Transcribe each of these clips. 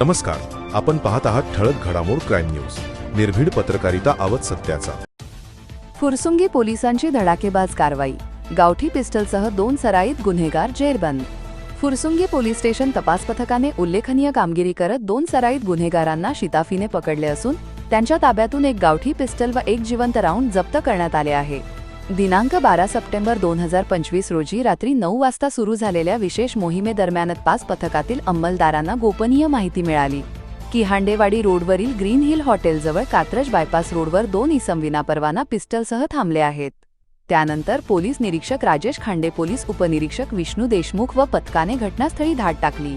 नमस्कार. आपण पाहत आहात ठळक घडामोड क्राईम न्यूज. निर्भीड पत्रकारिता आवत सत्याचा. फुरसुंगी पोलिसांची धडाकेबाज कारवाई. गावठी पिस्टलसह दोन सराईत गुन्हेगार जेरबंद. फुरसुंगी पोलीस स्टेशन तपास पथकाने उल्लेखनीय कामगिरी करत दोन सराईत गुन्हेगारांना शिताफीने पकडले असून त्यांच्या ताब्यातून एक गावठी पिस्टल व एक जिवंत राऊंड जप्त करण्यात आले आहे. दिनांक बारा सप्टेंबर दोन हजार पंचवीस रोजी रात्री नऊ वाजता सुरू झालेल्या विशेष मोहिमेदरम्यान पाच पथकातील अंमलदारांना गोपनीय माहिती मिळाली. की हांडेवाडी रोडवरील ग्रीन हिल हॉटेलजवळ कात्रज बायपास रोडवर दोन इसम विनापरवाना पिस्टलसह थांबले आहेत. त्यानंतर पोलीस निरीक्षक राजेश खांडे पोलीस उपनिरीक्षक विष्णू देशमुख व पथकाने घटनास्थळी धाड टाकली.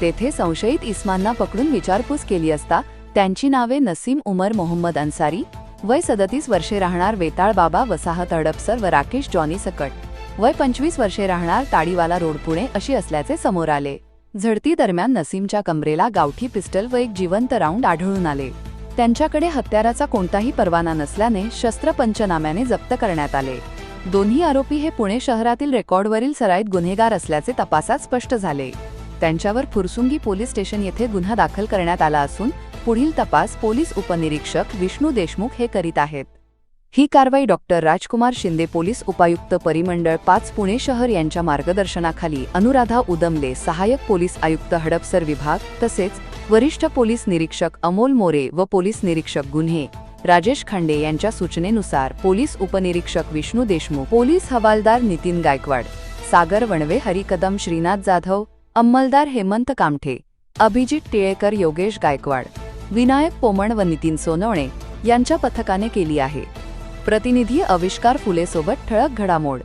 तेथे संशयित इस्मांना पकडून विचारपूस केली असता त्यांची नावे नसीम उमर मोहम्मद अन्सारी वय सदतीस वर्षे राहणार वेताळ बाबा वसाहत हडपसर व राकेश जॉनी सकट. वय पंचवीस वर्षे राहणार ताडीवाला रोड पुणे अशी असल्याचे समोर आले. झडती दरम्यान नसीमच्या कमरेला गावठी पिस्टल व एक जिवंत राऊंड आढळून आले. त्यांच्याकडे हत्याराचा कोणताही परवाना नसल्याने शस्त्र पंचनाम्याने जप्त करण्यात आले. दोन्ही आरोपी हे पुणे शहरातील रेकॉर्डवरील सराईत गुन्हेगार असल्याचे तपासात स्पष्ट झाले. त्यांच्यावर फुरसुंगी पोलीस स्टेशन येथे गुन्हा दाखल करण्यात आला असून पुढील तपास पोलीस उपनिरीक्षक विष्णू देशमुख हे करीत आहेत. ही कारवाई डॉक्टर राजकुमार शिंदे पोलीस उपायुक्त परिमंडळ पाच पुणे शहर यांच्या मार्गदर्शनाखाली अनुराधा उदमले सहाय्यक पोलीस आयुक्त हडपसर विभाग तसेच वरिष्ठ पोलीस निरीक्षक अमोल मोरे व पोलीस निरीक्षक गुन्हे राजेश खांडे यांच्या सूचनेनुसार पोलीस उपनिरीक्षक विष्णू देशमुख पोलीस हवालदार नितीन गायकवाड सागर वणवे हरिकदम श्रीनाथ जाधव अंमलदार हेमंत कामठे अभिजित टिळेकर योगेश गायकवाड विनायक पोमण व नितीन सोनवणे यांच्या पथकाने केली आहे. प्रतिनिधी आविष्कार फुलेसोबत ठळक घडामोड.